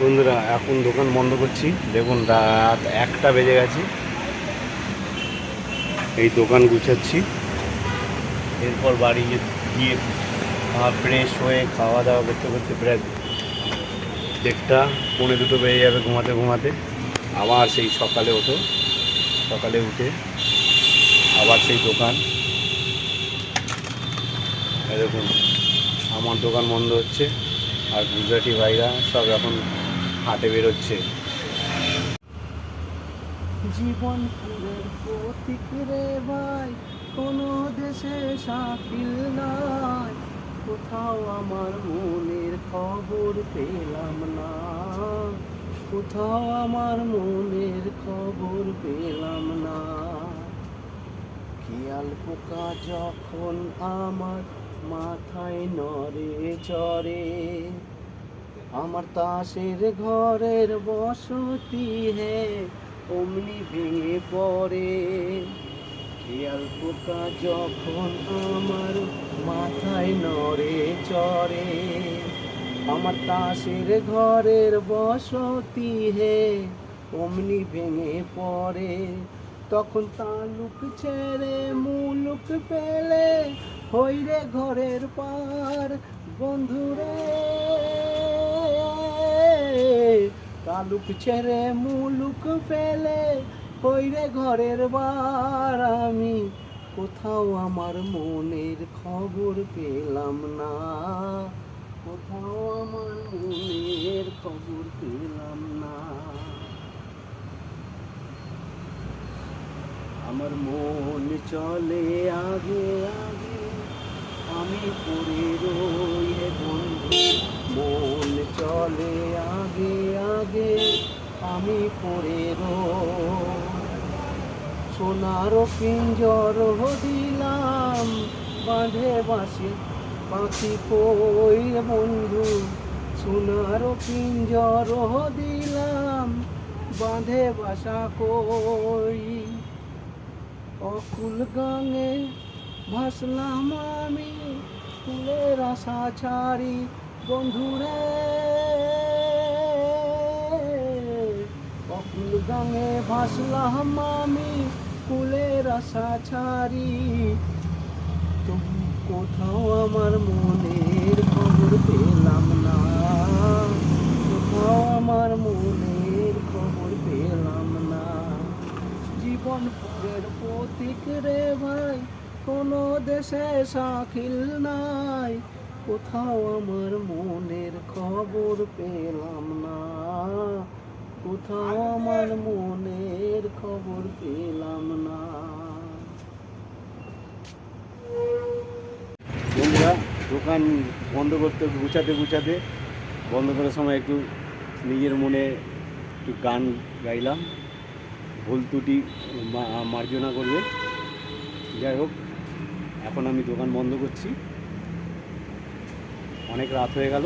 বন্ধুরা, এখন দোকান বন্ধ করছি। দেখুন, রাত একটা বেজে গেছে। এই দোকান গুছাচ্ছি। এরপর বাড়ি গিয়ে- ফ্রেশ হয়ে খাওয়া দাওয়া করতে করতে প্রায় দেড়টা, পৌনে দুটো বেজে যাবে ঘুমাতে ঘুমাতে। আবার সেই সকালে ওঠো। সকালে উঠে আবার সেই দোকান। দেখুন, আমার দোকান বন্ধ হচ্ছে। আর গুজরাটি ভাইরা সব এখন হাটে বেরোচ্ছে। জীবন ফুলের প্রতীক রে ভাই, কোনো দেশে সাকিল নাই। কোথাও আমার মনের খবর পেলাম না। কোথাও আমার মনের খবর পেলাম না। খেয়াল পোকা যখন আমার মাথায় নড়ে চড়ে আমার তাসের ঘরের বসতি হে, অমনি ভেঙে পড়ে। খেয়াল পোকা যখন আমার মাথায় নড়ে চড়ে, আমার তাসের ঘরের বসতি হে, অমনি ভেঙে পড়ে। তখন তালুক ছেড়ে মুলুক পেলে হইরে ঘরের পার বন্ধুরে। তালুক ছেড়ে মুলুক ফেলে হইরে ঘরের বার আমি কোথাও আমার মনের খবর পেলাম না। কোথাও আমার মনের খবর পেলাম না। আমার মন চলে আগে আগে আমি পড়ে রই বন্ধু, মন চলে আগে আগে আমি পড়ে সোনার পিঞ্জর দিলাম বাঁধে বাসে পাখি কই বন্ধু? সোনার পিঞ্জর দিলাম বাঁধে বাসা কই? অকুল গাঙে ভাসলাম আমি, ফুলের আশা ছাড়ি বন্ধুরে অকুল গাঙে ভাসলাম আমি ফুলের আশা ছাড়ি। তুমি কোথাও আমার মনের খবর পেলাম না। কোথাও আমার মনের খবর পেলাম না। জীবন ফুলের প্রতীক রে ভাই, কোনো দেশে সাকিল নাই। কোথাও আমার মনের খবর পেলাম না। কোথাও আমার মনের খবর পেলাম না। বন্ধুরা, দোকান বন্ধ করতে গুছাতে গুছাতে, বন্ধ করার সময় একটু নিজের মনে একটু গান গাইলাম। ভুল ত্রুটি মার্জনা করবে। যাই হোক, এখন আমি দোকান বন্ধ করছি। অনেক রাত হয়ে গেল।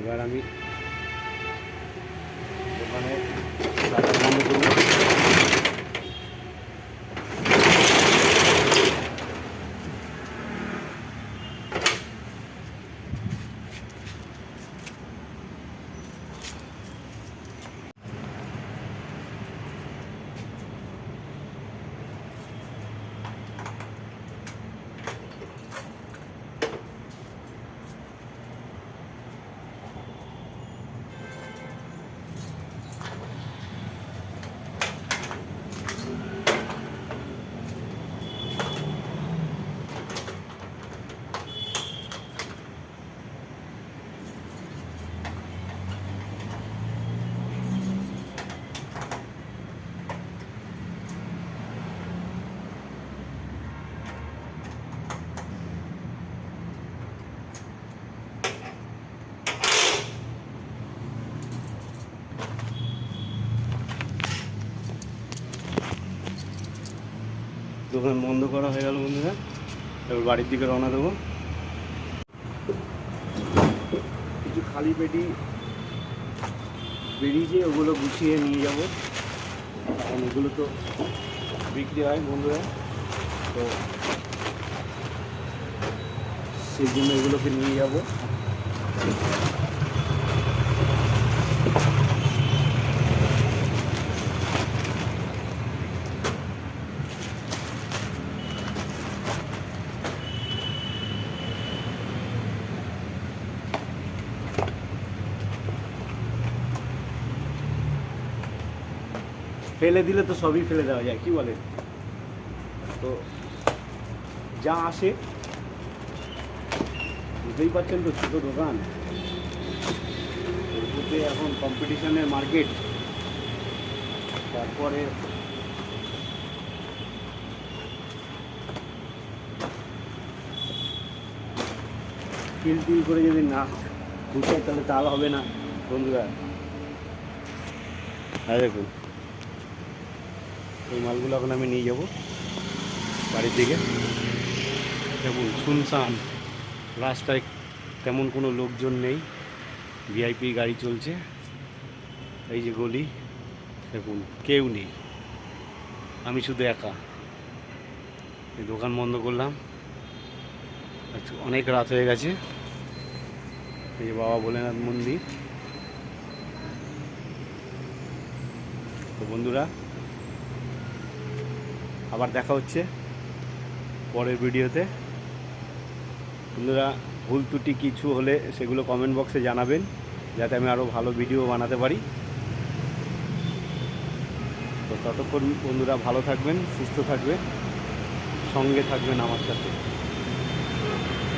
এবার আমি দোকানে শাটার বন্ধ করব দোকান বন্ধ করা হয়ে গেল বন্ধুরা। এবার বাড়ির দিকে রওনা দেবো। কিছু খালি পেটি বেরিয়েছে ওগুলো গুছিয়ে নিয়ে যাব। কারণ এগুলো তো বিক্রি হয় বন্ধুরা। তো সেই জন্য এগুলোকে নিয়ে যাব। ফেলে দিলে তো সবই ফেলে দেওয়া যায়, কি বলে তো যা আসে, বুঝতেই পারছেন তো ছোটো দোকান। এখন কম্পিটিশনের মার্কেট তারপরে তিল তিল করে যদি না গুছাই তাহলে তাল হবে না, বন্ধুরা। হ্যাঁ দেখুন। এই মালগুলো এখন আমি নিয়ে যাব বাড়ির দিকে। দেখুন শুনশান রাস্তায় তেমন কোনো লোকজন নেই। ভিআইপি গাড়ি চলছে। এই যে গলি দেখুন কেউ নেই। আমি শুধু একা। এই দোকান বন্ধ করলাম। আচ্ছা, অনেক রাত হয়ে গেছে। এই যে বাবা ভোলেনাথ মন্দির। তো বন্ধুরা আবার দেখা হচ্ছে পরের ভিডিওতে। বন্ধুরা, ভুল ত্রুটি কিছু হলে সেগুলো কমেন্ট বক্সে জানাবেন, যাতে আমি আরও ভালো ভিডিও বানাতে পারি। তো ততক্ষণ বন্ধুরা ভালো থাকবেন, সুস্থ থাকবেন, সঙ্গে থাকবেন আমার সাথে।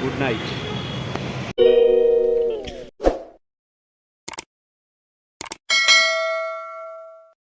Good night